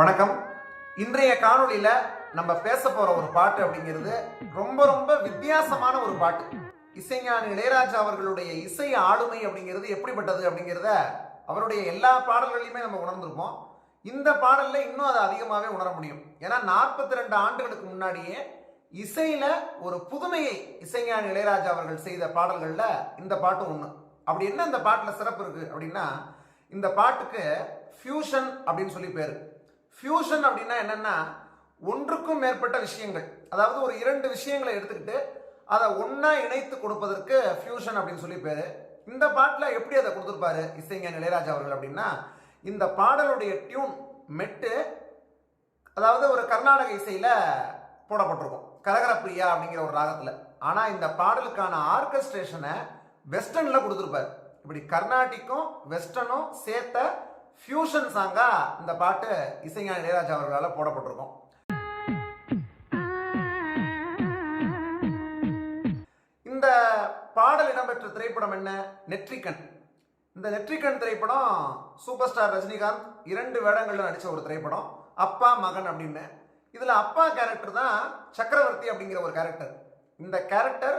வணக்கம். இன்றைய காணொளியில நம்ம பேச போற ஒரு பாட்டு அப்படிங்கிறது ரொம்ப ரொம்ப வித்தியாசமான ஒரு பாட்டு. இசைஞானி இளையராஜா அவர்களுடைய இசை ஆளுமை அப்படிங்கிறது எப்படிப்பட்டது அப்படிங்கிறத அவருடைய எல்லா பாடல்களையுமே நம்ம உணர்ந்திருப்போம். இந்த பாடல்ல இன்னும் அதை அதிகமாகவே உணர முடியும். ஏன்னா நாற்பத்தி ரெண்டு ஆண்டுகளுக்கு முன்னாடியே இசையில ஒரு புதுமையை இசைஞானி இளையராஜா அவர்கள் செய்த பாடல்கள்ல இந்த பாட்டு ஒண்ணு. அப்படி என்ன இந்த பாட்டுல சிறப்பு இருக்கு அப்படின்னா இந்த பாட்டுக்கு ஃபியூஷன் அப்படின்னு சொல்லி பேரு. ஃபியூஷன் அப்படின்னா என்னன்னா ஒன்றுக்கும் மேற்பட்ட விஷயங்கள். அதாவது ஒரு இரண்டு விஷயங்களை எடுத்துக்கிட்டு அதை ஒன்றா இணைத்து கொடுப்பதற்கு ஃபியூஷன் அப்படின்னு சொல்லி இந்த பாட்டில் எப்படி அதை கொடுத்துருப்பாரு இசைஞர் இளையராஜா அவர்கள் அப்படின்னா இந்த பாடலுடைய டியூன் மெட்டு அதாவது ஒரு கர்நாடக இசையில் போடப்பட்டிருக்கும். கரகரப்பிரியா அப்படிங்கிற ஒரு ராகத்தில். ஆனால் இந்த பாடலுக்கான ஆர்கஸ்ட்ரேஷனை வெஸ்டர்னில் கொடுத்துருப்பாரு. இப்படி கர்நாடிக்கும் வெஸ்டர்னும் சேர்த்த ஃபியூஷன் சாங்கா இந்த பாட்டு இசைஞான இளையராஜா அவர்களால் போடப்பட்டிருக்கும். இந்த பாடல் இடம்பெற்ற திரைப்படம் என்ன? நெற்றிக்கண். இந்த நெற்றிக்கண் திரைப்படம் சூப்பர் ஸ்டார் ரஜினிகாந்த் இரண்டு வேடங்களில் நடித்த ஒரு திரைப்படம். அப்பா மகன் அப்படின்னு. இதில் அப்பா கேரக்டர் தான் சக்கரவர்த்தி அப்படிங்கிற ஒரு கேரக்டர் இந்த கேரக்டர்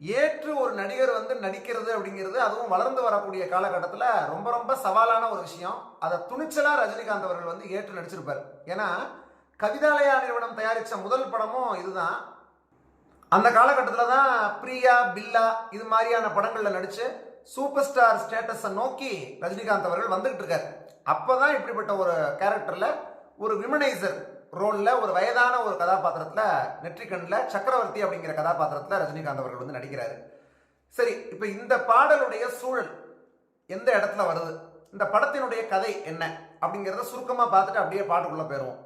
ஏற்று ஒரு நடிகர் வந்து நடிக்கிறது அப்படிங்கிறது அதுவும் வளர்ந்து வரக்கூடிய காலகட்டத்தில் ரொம்ப ரொம்ப சவாலான ஒரு விஷயம். அதை துணிச்சலாக ரஜினிகாந்த் அவர்கள் வந்து ஏற்று நடிச்சிருப்பார். ஏன்னா கவிதாலயா நிறுவனம் தயாரித்த முதல் படமும் இதுதான். அந்த காலகட்டத்தில் தான் பிரியா பில்லா இது மாதிரியான படங்களில் நடித்து சூப்பர் ஸ்டார் ஸ்டேட்டஸை நோக்கி ரஜினிகாந்த் அவர்கள் வந்துகிட்டு இருக்காரு. அப்பதான் இப்படிப்பட்ட ஒரு கேரக்டரில் ஒரு விமனைசர் ரோலில் ஒரு வயதான ஒரு கதாபாத்திரத்தில் நெற்றிக்கண்ணில் சக்கரவர்த்தி அப்படிங்கிற கதாபாத்திரத்தில் ரஜினிகாந்த் அவர்கள் வந்து நடிக்கிறாரு. சரி இப்போ இந்த பாடலுடைய சூழல் எந்த இடத்துல வருது? இந்த படத்தினுடைய கதை என்ன? அப்படிங்கிறத சுருக்கமாக பார்த்துட்டு அப்படியே பாட்டுக்குள்ளே போயிடுவோம்.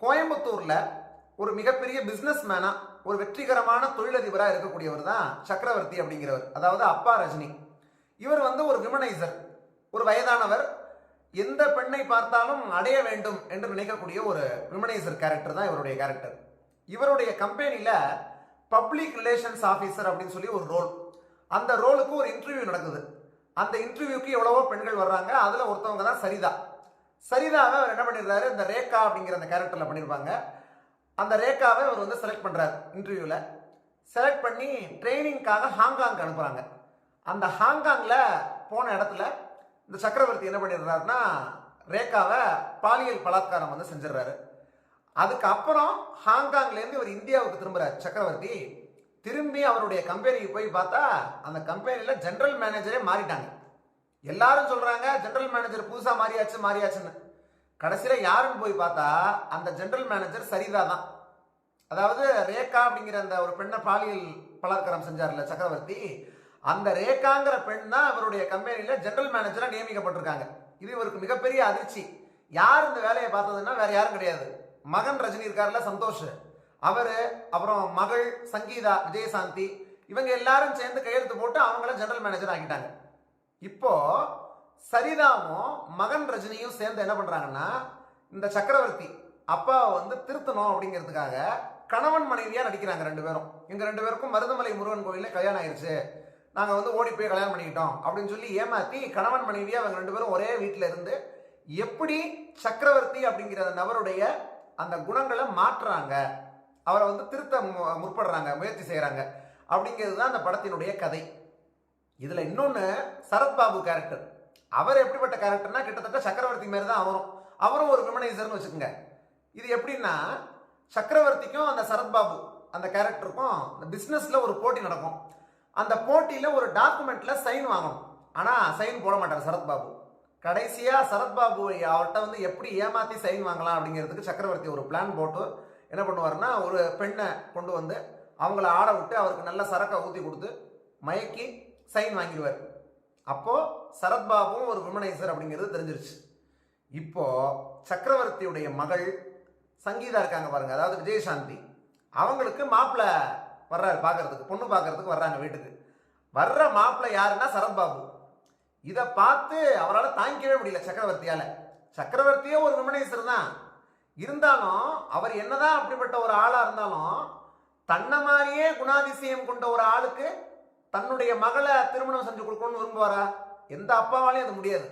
கோயம்புத்தூரில் ஒரு மிகப்பெரிய பிஸ்னஸ் மேனாக ஒரு வெற்றிகரமான தொழிலதிபராக இருக்கக்கூடியவர் தான் சக்கரவர்த்தி அப்படிங்கிறவர். அதாவது அப்பா ரஜினி. இவர் வந்து ஒரு விமனைசர் ஒரு வயதானவர் எந்த பெண்ணை பார்த்தாலும் அடைய வேண்டும் என்று நினைக்கக்கூடிய ஒரு விமனைசர் கேரக்டர் தான் இவருடைய கேரக்டர் இவருடைய கம்பெனியில் பப்ளிக் ரிலேஷன்ஸ் ஆஃபீஸர் அப்படின்னு சொல்லி ஒரு ரோல் அந்த ரோலுக்கு ஒரு இன்டர்வியூ நடக்குது. அந்த இன்டர்வியூக்கு எவ்வளவோ பெண்கள் வர்றாங்க. அதில் ஒருத்தவங்க தான் சரிதா. சரிதாவை அவர் என்ன பண்ணிடுறாரு? இந்த ரேகா அப்படிங்கிற அந்த கேரக்டரில் பண்ணியிருப்பாங்க அந்த ரேகாவை அவர் வந்து செலக்ட் பண்ணுறாரு இன்டர்வியூவில் செலக்ட் பண்ணி ட்ரைனிங்க்காக ஹாங்காங்க்கு அனுப்புகிறாங்க அந்த ஹாங்காங்கில் போன இடத்துல இந்த சக்கரவர்த்தி என்ன பண்ணிடுறாருன்னா ரேகாவை பாலியல் பலாத்காரம் வந்து செஞ்சிடுறாரு. அதுக்கப்புறம் ஹாங்காங்லேருந்து இவர் இந்தியாவுக்கு திரும்புகிறார் சக்கரவர்த்தி திரும்பி அவருடைய கம்பெனிக்கு போய் பார்த்தா அந்த கம்பெனியில் ஜென்ரல் மேனேஜரே மாறிட்டாங்க. எல்லாரும் சொல்கிறாங்க ஜென்ரல் மேனேஜர் புதுசாக மாறியாச்சு மாறியாச்சுன்னு. கடைசியில் யாருன்னு போய் பார்த்தா அந்த ஜென்ரல் மேனேஜர் சரிதா தான். அதாவது ரேகா அப்படிங்கிற அந்த ஒரு பெண்ணை பாலியல் பலாத்காரம் செஞ்சார்ல சக்கரவர்த்தி அந்த ரேகாங்கிற பெண் தான் அவருடைய கம்பெனியில் ஜெனரல் மேனேஜராக நியமிக்கப்பட்டிருக்காங்க. இது இவருக்கு மிகப்பெரிய அதிர்ச்சி. யார் இந்த வேலையை பார்த்ததுன்னா வேற யாரும் கிடையாது. மகன் ரஜினி இருக்கார்ல சந்தோஷ். அவர் அப்புறம் மகள் சங்கீதா விஜயசாந்தி இவங்க எல்லாரும் சேர்ந்து கையெழுத்து போட்டு அவங்கள ஜெனரல் மேனேஜர் ஆகிட்டாங்க இப்போ சரிதாவும் மகன் ரஜினியும் சேர்ந்து என்ன பண்ணுறாங்கன்னா இந்த சக்கரவர்த்தி அப்பாவை வந்து திருத்தணும் அப்படிங்கிறதுக்காக கணவன் மனைவியாக நடிக்கிறாங்க ரெண்டு பேரும். இவங்க ரெண்டு பேருக்கும் மருதமலை முருகன் கோயிலில் கல்யாணம் ஆயிடுச்சு நாங்க வந்து ஓடி போய் கல்யாணம் பண்ணிக்கிட்டோம் அப்படின்னு சொல்லி ஏமாத்தி கணவன் மனைவி அவங்க ரெண்டு பேரும் ஒரே வீட்டில் இருந்து எப்படி சக்கரவர்த்தி அப்படிங்கிற அந்த நபருடைய அந்த குணங்களை மாற்றுறாங்க அவரை வந்து திருத்த மு- முற்படுறாங்க முயற்சி செய்கிறாங்க அப்படிங்கிறது தான் அந்த படத்தினுடைய கதை. இதில் இன்னொன்று சரத்பாபு கேரக்டர் அவர் எப்படிப்பட்ட கேரக்டர்னா கிட்டத்தட்ட சக்கரவர்த்தி மாதிரி தான் அவரும். அவரும் ஒரு விமனைசர்னு வச்சுக்கோங்க. இது எப்படின்னா சக்கரவர்த்திக்கும் அந்த சரத்பாபு அந்த கேரக்டருக்கும் அந்த பிஸ்னஸில் ஒரு போட்டி நடக்கும். அந்த போட்டியில் ஒரு டாக்குமெண்ட்டில் சைன் வாங்கணும். ஆனால் சைன் போட மாட்டார் சரத்பாபு கடைசியாக சரத்பாபு அவர்கிட்ட வந்து எப்படி ஏமாற்றி சைன் வாங்கலாம் அப்படிங்கிறதுக்கு சக்கரவர்த்தி ஒரு பிளான் போட்டு என்ன பண்ணுவாருன்னா ஒரு பெண்ணை கொண்டு வந்து அவங்கள ஆட விட்டு அவருக்கு நல்ல சரக்கை ஊற்றி கொடுத்து மயக்கி சைன் வாங்கிடுவார். அப்போது சரத்பாபுவும் ஒரு விமனைசர் அப்படிங்கிறது தெரிஞ்சிருச்சு. இப்போது சக்கரவர்த்தியுடைய மகள் சங்கீதா இருக்காங்க பாருங்கள் அதாவது விஜயசாந்தி. அவங்களுக்கு மாப்பிள்ளை வர்றாரு பார்க்கறதுக்கு பொண்ணு பார்க்கறதுக்கு வர்றாங்க வீட்டுக்கு. வர்ற மாப்பிள்ளை யாருன்னா சரத்பாபு. இதை பார்த்து அவரால் தாங்கிக்கவே முடியல சக்கரவர்த்தியால். சக்கரவர்த்தியே ஒரு விமனேசர் தான். இருந்தாலும் அவர் என்னதான் அப்படிப்பட்ட ஒரு ஆளாக இருந்தாலும் தன்னை மாதிரியே குணாதிசயம் கொண்ட ஒரு ஆளுக்கு தன்னுடைய மகளை திருமணம் செஞ்சு கொடுக்கணும்னு விரும்புவாரா? எந்த அப்பாவாலையும் அது முடியாது.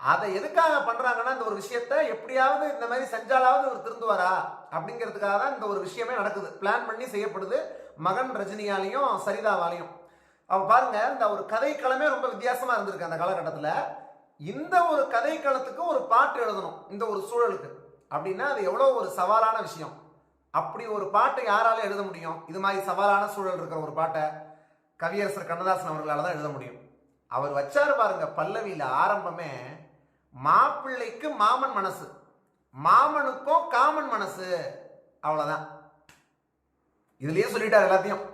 அதை எதுக்காக பண்ணுறாங்கன்னா இந்த ஒரு விஷயத்த எப்படியாவது இந்த மாதிரி செஞ்சாலாவது இவர் திருந்துவாரா? அப்படிங்கிறதுக்காக தான் இந்த ஒரு விஷயமே நடக்குது. பிளான் பண்ணி செய்யப்படுது. மகன் ரஜினியாலையும் சரிதாவாலையும். அவ பாருங்க இந்த ஒரு கதைக்களமே ரொம்ப வித்தியாசமா இருந்திருக்கு அந்த காலகட்டத்தில். இந்த ஒரு கதைக்களத்துக்கு ஒரு பாட்டு எழுதணும் இந்த ஒரு சூழலுக்கு. அப்படின்னா அது எவ்வளோ ஒரு சவாலான விஷயம். அப்படி ஒரு பாட்டை யாரால எழுத முடியும்? இது மாதிரி சவாலான சூழல் இருக்கிற ஒரு பாட்டை கவியரசர் கண்ணதாசன் அவர்களால் தான் எழுத முடியும். அவர் வச்சாரு பாருங்க பல்லவியில் ஆரம்பமே மாப்பிள்ளைக்கு மாமன் மனசு. மாமனுக்கும் காமன் மனசு. அவ்வளோதான் இதுலயே சொல்லிட்டார் எல்லாத்தையும்.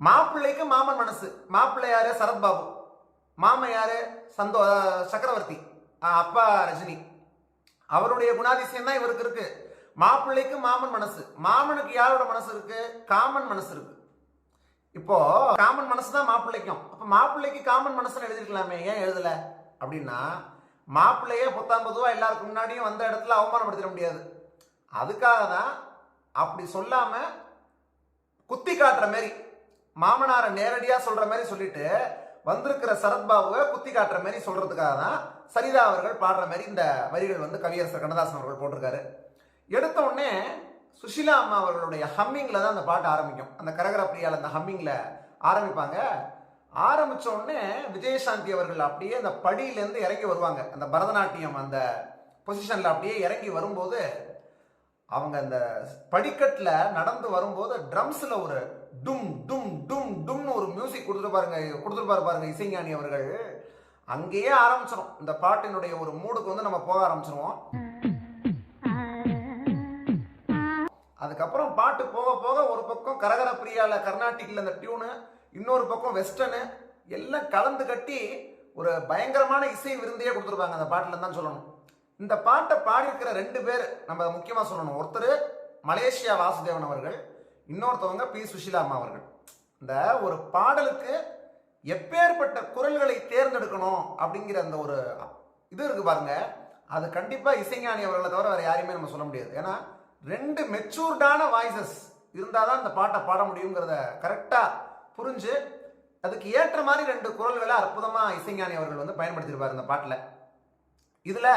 மாப்பிள்ளைக்கு மாமன் மனசு. மாப்பிள்ளை யாரு? சரத்பாபு. மாமன் யாரு? சந்தோ சக்கரவர்த்தி. அப்பா ரஜினி. அவருடைய குணாதிசயம் தான் இவருக்கு இருக்கு. மாப்பிள்ளைக்கு மாமன் மனசு. மாமனுக்கு யாரோட மனசு இருக்கு? காமன் மனசு இருக்கு. இப்போ காமன் மனசு தான் மாப்பிள்ளைக்கும். அப்ப மாப்பிள்ளைக்கு காமன் மனசுன்னு எழுதிருக்கலாமே. ஏன் எழுதல? அப்படின்னா மாப்பிள்ளையே பத்தாம் எல்லாருக்கு முன்னாடியும் வந்த இடத்துல அவமானப்படுத்திட முடியாது. அதுக்காக தான் அப்படி சொல்லாம குத்தி காட்டுற மாரி. மாமனாரை நேரடியாக சொல்கிற மாதிரி சொல்லிட்டு வந்திருக்கிற சரத்பாபுவை குத்தி காட்டுற மாதிரி சொல்கிறதுக்காக தான் சரிதா அவர்கள் பாடுற மாதிரி இந்த வரிகள் வந்து கவியரசர் கண்ணதாசன் அவர்கள் போட்டிருக்காரு. எடுத்த உடனே சுஷிலா அம்மா அவர்களுடைய ஹம்மிங்கில் தான் அந்த பாட்டு ஆரம்பிக்கும். அந்த கரகர பிரியால் அந்த ஹம்மிங்கில் ஆரம்பிப்பாங்க. ஆரம்பிச்ச உடனே விஜயசாந்தி அவர்கள் அப்படியே அந்த படியிலேருந்து இறங்கி வருவாங்க. அந்த பரதநாட்டியம் அந்த பொசிஷனில் அப்படியே இறங்கி வரும்போது அவங்க அந்த படிக்கட்டில் நடந்து வரும்போது ட்ரம்ஸில் ஒரு டும் டும் டும் டும்னு ஒரு மியூசிக் கொடுத்துட்டு பாருங்க கொடுத்துருப்பாரு பாருங்க இசைஞானி அவர்கள். அங்கேயே ஆரம்பிச்சிடும் இந்த பாட்டினுடைய ஒரு மூடுக்கு வந்து நம்ம போக ஆரம்பிச்சிருவோம். அதுக்கப்புறம் பாட்டு போக போக ஒரு பக்கம் கரகர பிரியால கர்நாடிக்ல அந்த டியூனு இன்னொரு பக்கம் வெஸ்டர்னு எல்லாம் கலந்து கட்டி ஒரு பயங்கரமான இசை விருந்தையே கொடுத்துருப்பாங்க அந்த பாட்டில் தான் சொல்லணும். இந்த பாட்டை பாடியிருக்கிற ரெண்டு பேர் நம்ம முக்கியமாக சொல்லணும். ஒருத்தர் மலேசியா வாசுதேவன் அவர்கள் இன்னொருத்தவங்க பி. சுஷிலா அம்மா அவர்கள். இந்த ஒரு பாடலுக்கு எப்பேற்பட்ட குரல்களை தேர்ந்தெடுக்கணும் அப்படிங்கிற அந்த ஒரு இது இருக்கு பாருங்க. அது கண்டிப்பாக இசைஞானி அவர்களை தவிர வேறு யாரையுமே நம்ம சொல்ல முடியாது. ஏன்னா ரெண்டு மெச்சூர்டான வாய்ஸஸ் இருந்தாதான் இந்த பாட்டை பாட முடியுங்கிறத கரெக்டாக புரிஞ்சு அதுக்கு ஏற்ற மாதிரி ரெண்டு குரல்களை அற்புதமாக இசைஞானி அவர்கள் வந்து பயன்படுத்தியிருப்பார் இந்த பாட்டில். இதில்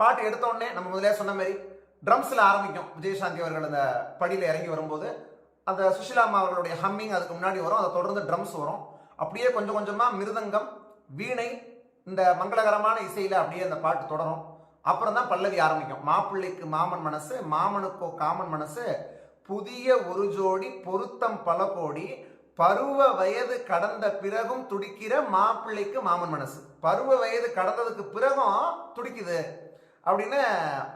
பாட்டு எடுத்த உடனே நம்ம முதலே சொன்ன மாதிரி ட்ரம்ஸில் ஆரம்பிக்கும். விஜயசாந்தி அவர்கள் அந்த படியில் இறங்கி வரும்போது அந்த சுஷிலா அம்மா அவர்களுடைய ஹம்மிங் அதுக்கு முன்னாடி வரும். அதை தொடர்ந்து ட்ரம்ஸ் வரும். அப்படியே கொஞ்சம் கொஞ்சமாக மிருதங்கம் வீணை இந்த மங்களகரமான இசையில் அப்படியே அந்த பாட்டு தொடரும். அப்புறம் தான் பல்லவி ஆரம்பிக்கும். மாப்பிள்ளைக்கு மாமன் மனசு மாமனுக்கோ காமன் மனசு புதிய ஒரு ஜோடி பொருத்தம் பல கோடி பருவ வயது கடந்த பிறகும் துடிக்கிற மாப்பிள்ளைக்கு மாமன் மனசு. பருவ வயது கடந்ததுக்கு பிறகும் துடிக்குது. அப்படின்னு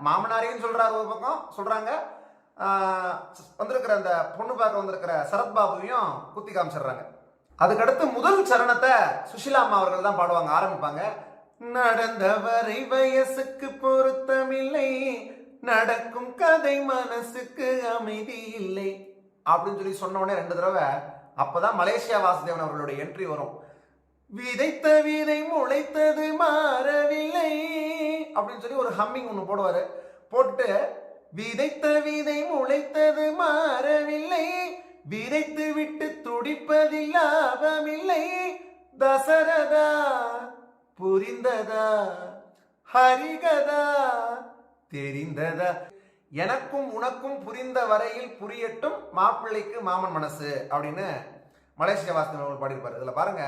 மாமனாரையும் சொல்றாரு ஒரு பக்கம் சொல்றாங்க. வந்திருக்கிற அந்த பொண்ணு பார்க்க வந்திருக்கிற சரத்பாபுவையும் குத்தி காமிச்சிடுறாங்க. அதுக்கடுத்து முதல் சரணத்தை சுஷிலா அம்மா அவர்கள் தான் பாடுவாங்க ஆரம்பிப்பாங்க. நடந்தவரை வயசுக்கு பொருத்தமில்லை நடக்கும் கதை மனசுக்கு அமைதி இல்லை அப்படின்னு சொல்லி சொன்ன உடனே ரெண்டு தடவை அப்பதான் மலேசியா வாசுதேவன் அவர்களுடைய என்ட்ரி வரும். விதைத்த விதை முளைத்தது மாறவில்லை அப்படின்னு சொல்லி ஒரு ஹம்மிங் ஒன்று போடுவாரு. போட்டு விதைத்த விதை முளைத்தது மாறவில்லை. விதைத்து விட்டு துடிப்பதில் லாபமில்லை. தசரதா புரிந்ததா? ஹரிகதா தெரிந்ததா? எனக்கும் உனக்கும் புரிந்த வரையில் புரியட்டும் மாப்பிள்ளைக்கு மாமன் மனசு அப்படின்னு மலேசிய வாசன் அவர்கள் பாடியிருப்பாரு. இதுல பாருங்க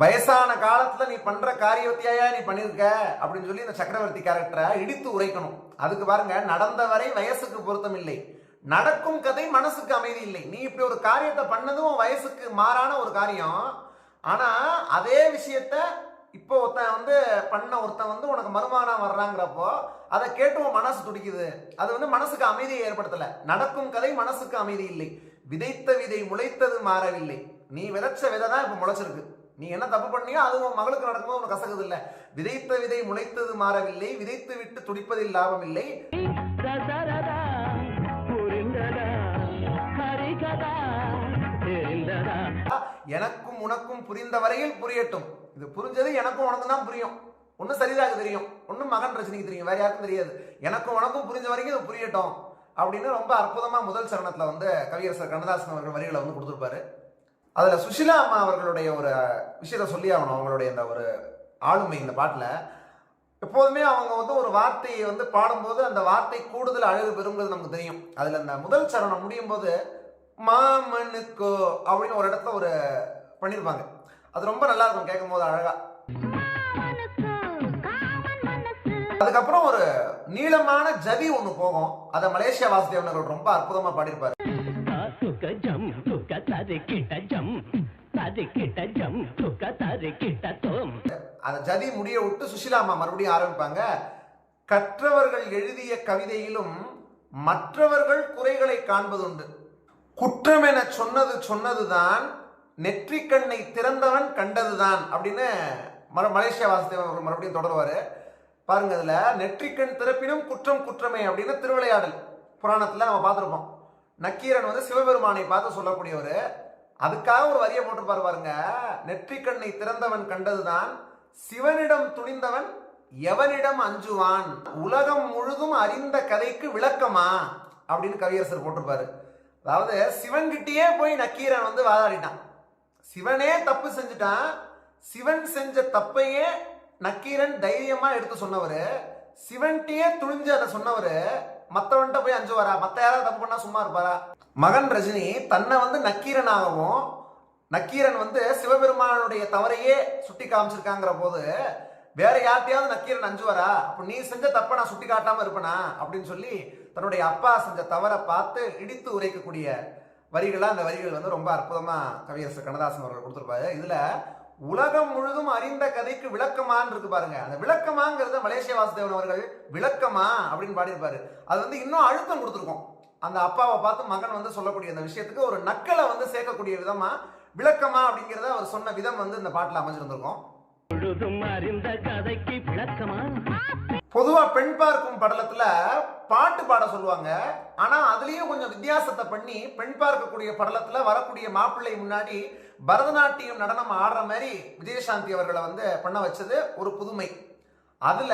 வயசான காலத்துல நீ பண்ற காரியத்தையா நீ பண்ணிருக்க? அப்படின்னு சொல்லி இந்த சக்கரவர்த்தி கேரக்டரை இடித்து உரைக்கணும். அதுக்கு பாருங்க நடந்த வரை வயசுக்கு பொருத்தம் இல்லை நடக்கும் கதை மனசுக்கு அமைதி இல்லை. நீ இப்படி ஒரு காரியத்தை பண்ணதும் வயசுக்கு மாறான ஒரு காரியம். ஆனா அதே விஷயத்த இப்போ ஒருத்தன் வந்து பண்ண ஒருத்தன் வந்து உனக்கு மருமானம் வர்றாங்கிறப்போ அதை கேட்டு உன் மனசு துடிக்குது. அது வந்து மனசுக்கு அமைதியை ஏற்படுத்தல. நடக்கும் கதை மனசுக்கு அமைதி இல்லை. விதைத்த விதை முளைத்தது மாறவில்லை. நீ விதைச்ச விதை தான் இப்போ முளைச்சிருக்கு. நீ என்ன தப்பு பண்ணியோ அது உன் மகளுக்கு நடக்கும்போது உனக்கு கசகுது இல்லை விதைத்த விதை முளைத்தது மாறவில்லை. விதைத்து விட்டு துடிப்பதில் லாபம் இல்லை எனக்கும் உனக்கும் புரிந்த வரையில் புரியட்டும். இது புரிஞ்சது எனக்கும் உனக்கு தான் புரியும். ஒன்றும் சரிதாக தெரியும். ஒன்றும் மகன் ரஜினிக்கு தெரியும். வேற யாருக்கும் தெரியாது. எனக்கும் உனக்கும் புரிஞ்ச வரைக்கும் இது புரியட்டும். அப்படின்னு ரொம்ப அற்புதமாக முதல் சரணத்தில் வந்து கவியரசர் கண்ணதாசன் அவர்கள் வரிகளை வந்து கொடுத்துருப்பாரு. அதுல சுஷிலா அம்மா அவர்களுடைய ஒரு விஷயத்த சொல்லி ஆகணும் அவங்களுடைய இந்த ஒரு ஆளுமை இந்த பாட்டுல. எப்போதுமே அவங்க வந்து ஒரு வார்த்தையை வந்து பாடும்போது அந்த வார்த்தை கூடுதல் அழகு பெறுங்கிறது நமக்கு தெரியும். அதில் அந்த முதல் சரணம் முடியும் போது மாமனுக்கோ அப்படின்னு ஒரு இடத்துல ஒரு பண்ணியிருப்பாங்க அது ரொம்ப நல்லா இருக்கும் கேட்கும் போது அழகா அதுக்கப்புறம் ஒரு நீளமான ஜதி ஒன்று போகும். அதை மலேசியா வாசுதேவன் ரொம்ப அற்புதமா பாடியிருப்பாரு. அந்த ஜதி முடிய விட்டு சுஷிலாமா மறுபடியும் ஆரம்பிப்பாங்க. கற்றவர்கள் எழுதிய கவிதையிலும் மற்றவர்கள் குறைகளை காண்பதுண்டு. குற்றம் என சொன்னது சொன்னதுதான் நெற்றிக்கண்ணை திறந்தவன் கண்டதுதான் அப்படின்னு மறு மலேசியா வாசுதேவன் அவர்கள் மறுபடியும் தொடருவாரு. பாருங்க அதுல நெற்றிக்கண் திறப்பினும் குற்றம் குற்றமே அப்படின்னு திருவிளையாடல் புராணத்துல நம்ம பார்த்துருப்போம். நக்கீரன் வந்து சிவபெருமானை பார்த்து சொல்லக்கூடியவர். அதுக்காக ஒரு வரியை போட்டிருப்பாரு பாருங்க. நெற்றிக்கண்ணை திறந்தவன் கண்டதுதான் சிவனிடம் துணிந்தவன் எவனிடம் அஞ்சுவான்? உலகம் முழுதும் அறிந்த கதைக்கு விளக்கமா? அப்படின்னு கவியரசர் போட்டிருப்பாரு. அதாவது சிவன்கிட்டயே போய் நக்கீரன் வந்து வாதாடிட்டான். சிவனே தப்பு செஞ்சுட்டான். சிவன் செஞ்ச தப்பையே நக்கீரன் தைரியமா எடுத்து சொன்னவர். சிவன்கிட்டயே துணிஞ்சு அதை சொன்னவர். மற்றவன்ட்ட போய் அஞ்சுவாரா மற்ற யாராவது தப்பு பண்ணா சும்மா இருப்பாரா? மகன் ரஜினி தன்னை வந்து நக்கீரனாகவும் நக்கீரன் வந்து சிவபெருமானுடைய தவறையே சுட்டி காமிச்சிருக்காங்கிற போது வேற யார்கிட்டயாவது நக்கீரன் அஞ்சுவாரா அப்ப நீ செஞ்ச தப்ப நான் சுட்டி காட்டாம இருப்பனா? அப்படின்னு சொல்லி தன்னுடைய அப்பா செஞ்ச தவறை பார்த்து இடித்து உரைக்கக்கூடிய வரிகளாக அந்த வரிகள் வந்து ரொம்ப அற்புதமாக கவியரசர் கண்ணதாசன் அவர்கள் கொடுத்துருப்பாரு. இதில் உலகம் முழுதும் அறிந்த கதைக்கு விளக்கமான்னு இருக்கு பாருங்க. அந்த விளக்கமாங்கிறத மலேசிய வாசுதேவன் அவர்கள் விளக்கமா அப்படின்னு பாடியிருப்பாரு. அது வந்து இன்னும் அழுத்தம் கொடுத்துருக்கோம். அந்த அப்பாவை பார்த்து மகன் வந்து சொல்லக்கூடிய அந்த விஷயத்துக்கு ஒரு நக்கலை வந்து சேர்க்கக்கூடிய விதமா விளக்கமா அப்படிங்கிறத அவர் சொன்ன விதம் வந்து இந்த பாட்டில் அமைஞ்சிருந்திருக்கும். பொதுவா பெண் பார்க்கும் படலத்துல பாட்டு பாட சொல்லுவாங்க. ஆனா அதுலயும் கொஞ்சம் வித்தியாசத்தை பண்ணி பெண் பார்க்கக்கூடிய படலத்துல வரக்கூடிய மாப்பிள்ளை முன்னாடி பரதநாட்டியம் நடனம் ஆடுற மாதிரி விஜயசாந்தி அவர்களை வந்து பண்ண வச்சது ஒரு புதுமை. அதுல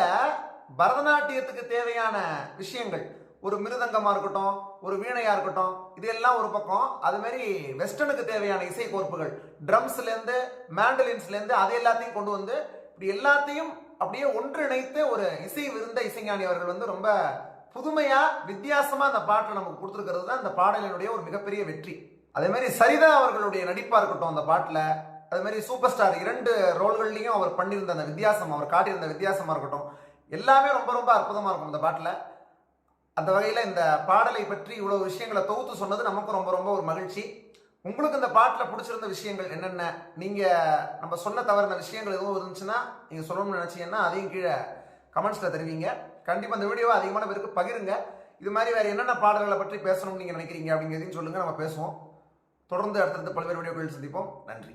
பரதநாட்டியத்துக்கு தேவையான விஷயங்கள் ஒரு மிருதங்கமாக இருக்கட்டும் ஒரு வீணையாக இருக்கட்டும் இது எல்லாம் ஒரு பக்கம். அது மாதிரி வெஸ்டர்னுக்கு தேவையான இசை கோர்ப்புகள் ட்ரம்ஸ்லேருந்து மேண்டலின்ஸ்லேருந்து அதை அது எல்லாத்தையும் கொண்டு வந்து இப்படி எல்லாத்தையும் அப்படியே ஒன்றிணைத்து ஒரு இசை விருந்த இசைஞானி அவர்கள் வந்து ரொம்ப புதுமையாக வித்தியாசமாக அந்த பாட்டை நமக்கு கொடுத்துருக்கிறது தான் அந்த பாடலினுடைய ஒரு மிகப்பெரிய வெற்றி. அதே மாதிரி சரிதா அவர்களுடைய நடிப்பா இருக்கட்டும் அந்த பாட்டில் அதே மாதிரி சூப்பர் ஸ்டார் இரண்டு ரோல்கள்லையும் அவர் பண்ணியிருந்த அந்த வித்தியாசம் அவர் காட்டியிருந்த வித்தியாசமாக இருக்கட்டும் எல்லாமே ரொம்ப ரொம்ப அற்புதமாக இருக்கும் இந்த பாட்டில். அந்த வகையில் இந்த பாடலை பற்றி இவ்வளோ விஷயங்களை தொகுத்து சொன்னது நமக்கு ரொம்ப ரொம்ப ஒரு மகிழ்ச்சி. உங்களுக்கு இந்த பாட்டில் பிடிச்சிருந்த விஷயங்கள் என்னென்ன? நீங்கள் நம்ம சொன்ன தவறுன விஷயங்கள் எதுவும் இருந்துச்சுன்னா நீங்கள் சொல்லணும்னு நினச்சிங்கன்னா அதையும் கீழே கமெண்ட்ஸில் தெரிவிங்க. கண்டிப்பாக இந்த வீடியோவை அதிகமான பேருக்கு பகிருங்க. இது மாதிரி வேறு என்னென்ன பாடல்களை பற்றி பேசணும்னு நீங்கள் நினைக்கிறீங்க அப்படிங்கிறதையும் சொல்லுங்கள் நம்ம பேசுவோம். தொடர்ந்து அடுத்தடுத்து பல்வேறு வீடியோக்களில் சந்திப்போம். நன்றி.